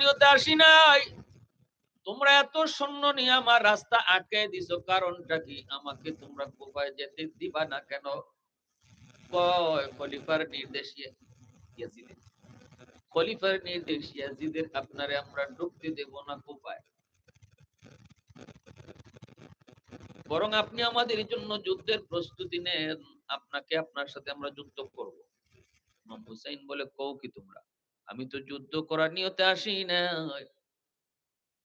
নিয়তে আসি নাই। তোমরা এত সৈন্য নিয়ে আমার রাস্তা আটকে দিছো, কারণটা কি? আমাকে তোমরা কোপায় যেতে দিবা না কেন? কয়, খলিফার নির্দেশ ইয়ে- ইয়াজিদের। খলিফার নির্দেশ ইয়াজিদের, আপনারে আমরা ঢুকতে দেব না কোপায়। বরং আপনি আমাদের জন্য যুদ্ধের প্রস্তুতি নেন। আপনাকে আপনার সাথে আমরা যুদ্ধ করব। হুসাইন বলে, কও কি তোমরা? আমি তো যুদ্ধ করার নিয়তে আসি নাই।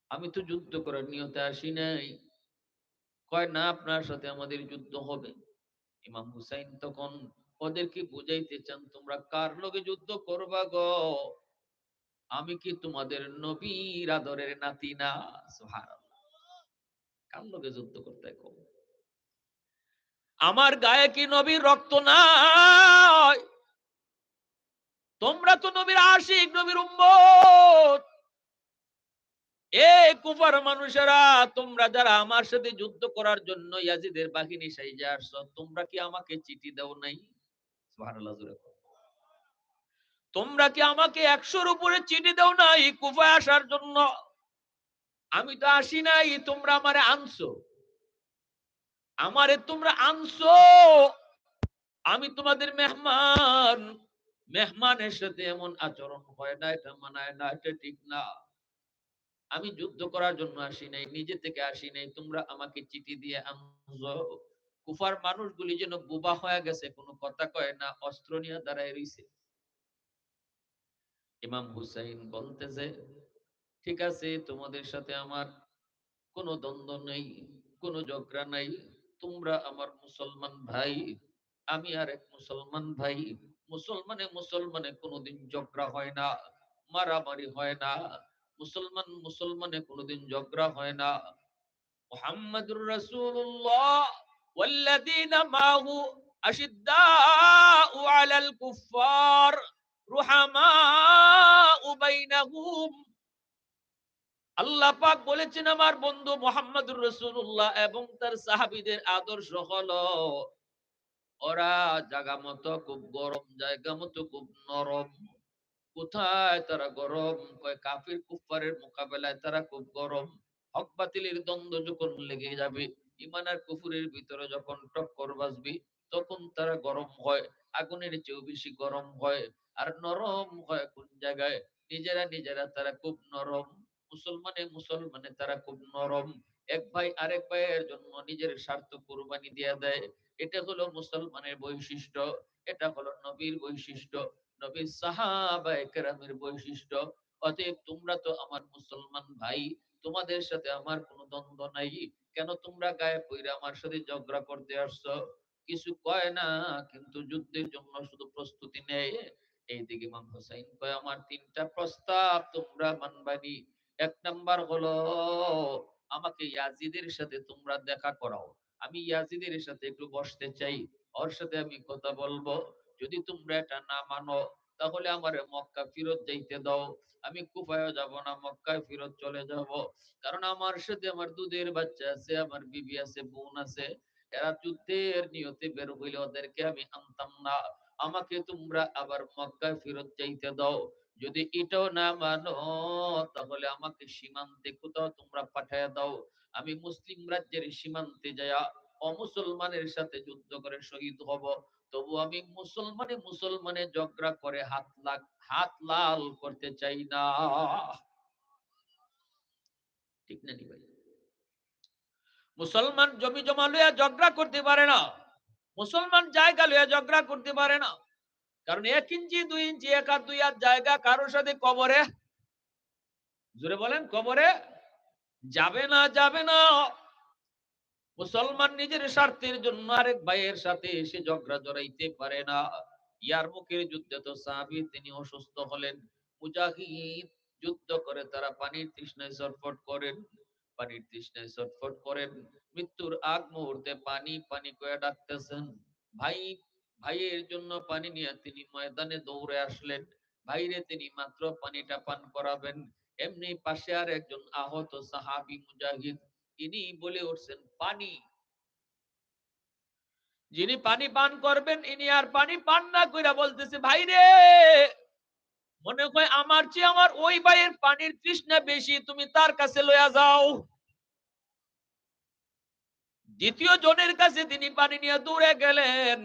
আমি তো যুদ্ধ করার নিয়তে আসি নাই। কয় না, আপনার সাথে আমাদের যুদ্ধ হবে। ইমাম হুসাইন তখন ওদেরকে বুঝাইতে চান, তোমরা কার লগে যুদ্ধ করবা গো? আমি কি তোমাদের নবীর আদরের নাতি না? কার লগে যুদ্ধ করতে কও? আমার গায়ে কি নবীর রক্ত নাই? তোমরা তো নবীর আশিক, নবীর উম্মত। এ কুফার মানুষেরা, তোমরা যারা আমার সাথে যুদ্ধ করার জন্য ইয়াজিদের বাহিনী সাইজে আসছো, তোমরা কি আমাকে চিঠি দাও নাই। তোমরা কি আমাকে একশোর উপরে চিঠি দাও নাই কুফায় আসার জন্য? আমি তো আসি নাই, তোমরা আমারে আনছো। আমারে তোমরা আনছো। আমি তোমাদের মেহমান। মেহমানের সাথে এমন আচরণ হয় না, এটা মানায় না, এটা ঠিক না। আমি যুদ্ধ করার জন্য আসি নাই, নিজে থেকে আসি নাই, তোমরা আমাকে চিঠি দিয়ে কুফার মানুষগুলি যেন বোবা হয়ে গেছে, কোনো কথা কয় না, অস্ত্র নিয়ে দাঁড়ায় রইছে। ইমাম হুসাইন বলতেছে, ঠিক আছে, তোমাদের সাথে আমার কোনো দ্বন্দ্ব নেই, কোনো ঝগড়া নাই, তোমরা আমার মুসলমান ভাই, আমি আর এক মুসলমান ভাই। মুসলমানে মুসলমানে কোনোদিন ঝগড়া হয় না, মারামারি হয় না, মুসলমান মুসলমানে কোনোদিন ঝগড়া হয় না। মোহাম্মদুর রাসূলুল্লাহ ওয়াল্লাযীনা মাহু আশিদ্দাউ আলাল কুফফার রুহামাউ বাইনাহুম। আল্লাহ পাক বলেছেন, আমার বন্ধু মোহাম্মদুর রাসূলুল্লাহ এবং তার সাহাবীদের আদর্শ হলো ওরা জায়গা মতো খুব গরম, জায়গা মতো খুব নরম। কোথায় তারা গরম? কয় কাফির কুফারের মোকাবেলায় তারা খুব গরম। হক বাতিলের দ্বন্দ্ব যখন লেগে যাবে ইমান আর কুফুরের ভিতরে যখন টক্কর বাজবে, তখন তারা গরম হয়, আগুনের চেয়েও বেশি গরম হয়। আর নরম হয় কোন জায়গায়? নিজেরা নিজেরা তারা খুব নরম। মুসলমানে মুসলমানে তারা খুব নরম। এক ভাই আরেক ভাইয়ের জন্য নিজের স্বার্থ কোরবানি দিয়ে দেয়। এটা হলো মুসলমানের বৈশিষ্ট্য, এটা হলো নবীর বৈশিষ্ট্য, নবীর সাহাবা একরামের বৈশিষ্ট্য। অতএব তোমরা তো আমার মুসলমান ভাই, তোমাদের সাথে আমার কোনো দ্বন্দ্ব নাই। কেন তোমরা গায়ে পইরা আমার সাথে ঝগড়া করতে আসছো? কিছু কয় না, কিন্তু যুদ্ধের জন্য শুধু প্রস্তুতি নেয়। এইদিকে ইমাম হোসাইন কয়, আমার তিনটা প্রস্তাব তোমরা মানবানি। এক নাম্বার হলো, আমাকে ইয়াজিদের সাথে তোমরা দেখা করাও। আমি ইয়াজিদের সাথে একটু বসতে চাই। ওর সাথে আমি কথা বলব। যদি তোমরা এটা না মানো, তাহলে আমার মক্কা ফিরত যাইতে দাও। আমি কুফায় যাব না, মক্কায় ফিরত চলে যাব। কারণ আমার সাথে আমার দুধের বাচ্চা আছে, আমার বিবি আছে, বোন আছে। এরা যুদ্ধের নিয়তে বের হইলে ওদেরকে আমি আনতাম না। আমাকে তোমরা আবার মক্কায় ফিরত যাইতে দাও। যদি এটাও না মানো, তাহলে আমাকে সীমান্তে কোথাও তোমরা পাঠায় দাও। আমি মুসলিম রাজ্যের সীমান্তে যায়া অমুসলমানের সাথে যুদ্ধ করে শহীদ হব। তবু আমি মুসলমানে মুসলমানে ঝগড়া করে হাত লাগ, হাত লাল করতে চাই না। ঠিক না ভাই? মুসলমান জমি জমা লইয়া ঝগড়া করতে পারে না। মুসলমান জায়গা লইয়া ঝগড়া করতে পারে না। কারণ এক ইঞ্চি, দুই ইঞ্চি, এক হাত, দুই হাত জায়গা কারোর সাথে কবরে, জোরে বলেন, কবরে যাবে না যাবে না। মুসলমান নিজের স্বার্থের জন্য আরেক ভাইয়ের সাথে এসে ঝগড়া জড়াইতে পারে না। ইয়ার মুখের যুদ্ধে তো সাহাবি তিনি অসুস্থ হলেন। মুজাহিদ যুদ্ধ করে তারা পানির তৃষ্ণায় ছটফট করেন। পানির তৃষ্ণায় ছটফট করেন। মৃত্যুর আগ মুহূর্তে পানি পানি করে ডাকতেছেন, ভাই, ভাইয়ের জন্য পানি নিয়ে তিনি ময়দানে দৌড়ে আসলেন। ভাইরে তিনি মাত্র পানিটা পান করাবেন। এমনি পাশে আর একজন আহত সাহাবি মুজাহিদ, ইনি বলে উঠছেন, পানি। যিনি পানি পান করবেন, ইনি আর পানি পান না কইরা বলতেছে, ভাই রে, মনে হয় আমার চেয়ে আমার ওই ভাইয়ের পানির তৃষ্ণা বেশি, তুমি তার কাছে লইয়া যাও। দ্বিতীয় জনের কাছে তিনি পানি নিয়ে দূরে গেলেন।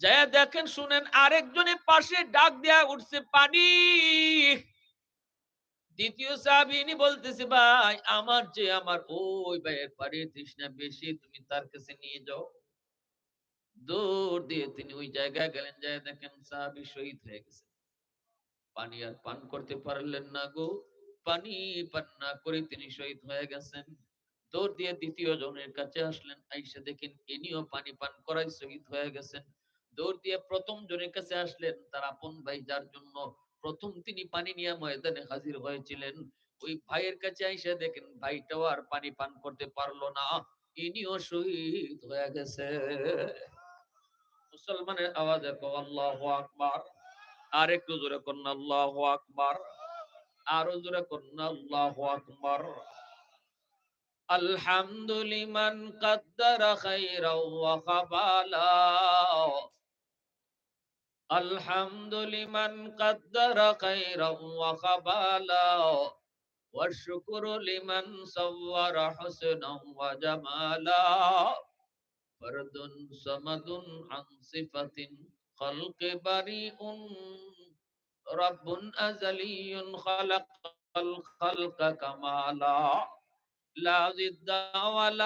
যায় দেখেন, শুনেন, আরেকজনের পাশে ডাক দেয়া উঠছে, পানি। দ্বিতীয় সাহাবিনী বলতেছে, ভাই, আমার যে আমার ওই ভাইয়ের পানির তৃষ্ণা বেশি, তুমি তার কাছে নিয়ে যাও। দৌড় দিয়ে তিনি ওই জায়গায় গেলেন, যায় দেখেন সাহাবি শহীদ হয়ে গেছে। পানি আর পান করতে পারলেন না গো। পানি পান না করে তিনি শহীদ হয়ে গেছেন। দৌড় দিয়ে দ্বিতীয় জনের কাছে আসলেন, আইসা দেখেন ইনিও পানি পান করাই শহীদ হয়ে গেছেন। দৌড় দিয়ে প্রথম জনের কাছে আসলেন। তার আপন ভাই যার জন্য প্রথম তিনি পানি নিয়ে ময়দানে হাজির হয়েছিলেন। ওই ভাইয়ের কাছে আইসে দেখেন ভাইটাও আর পানি পান করতে পারল না। ইনিও শহীদ হয়ে গেছে। মুসলমানের আওয়াজ দেখো আল্লাহ আকবার। আর একটু জোরে করুন আল্লাহ আকবার। আরও জোরে করুন আল্লাহ আকবার। আলহামদুলিমান কাদ্দারা খাইরা ওয়া খাবালা الحمد لمن قدر خيرا وخبالا والشكر لمن صور حسنا وجمالا فرد صمد عن صفة خلق بريء رب أزلي خلق الخلق كمالا لا ضد ولا